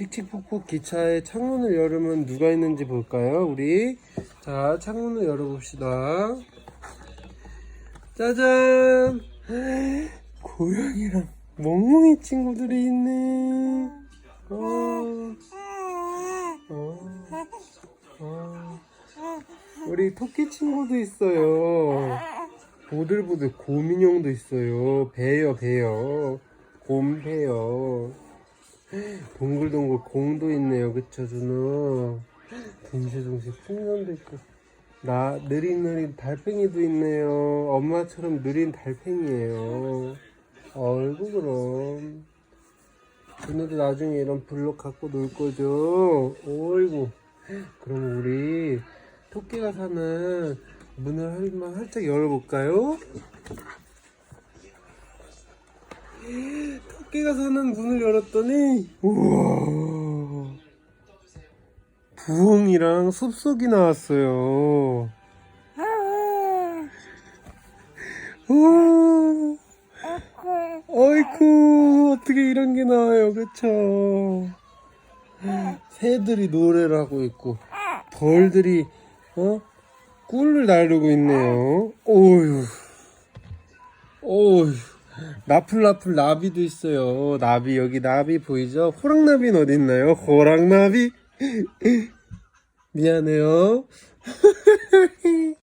칙칙폭폭 기차의 창문을 열으면 누가 있는지 볼까요? 우리 자 창문을 열어봅시다. 짜잔! 고양이랑 멍멍이 친구들이 있네. 어, 어, 어. 우리 토끼 친구도 있어요. 보들보들 곰인형도 있어요. 배요, 배요. 곰 배요. 동글동글 공도 있네요. 그쵸, 준호? 둥실둥실 풍선도 있고. 나, 느릿느릿 달팽이도 있네요. 엄마처럼 느린 달팽이에요. 어이구, 그럼. 준호도 나중에 이런 블록 갖고 놀 거죠? 어이구. 그럼 우리 토끼가 사는 문을 한번 활짝 열어볼까요? 토끼가 사는 문을 열었더니 우와. 부엉이랑 숲속이 나왔어요. 우와. 어이쿠. 어떻게 이런 게 나와요 그쵸? 새들이 노래를 하고 있고 벌들이 어? 꿀을 나르고 있네요. 오유 오유 나풀나풀 나비도 있어요. 나비 여기 나비 보이죠? 호랑나비는 어디 있나요? 호랑나비? 미안해요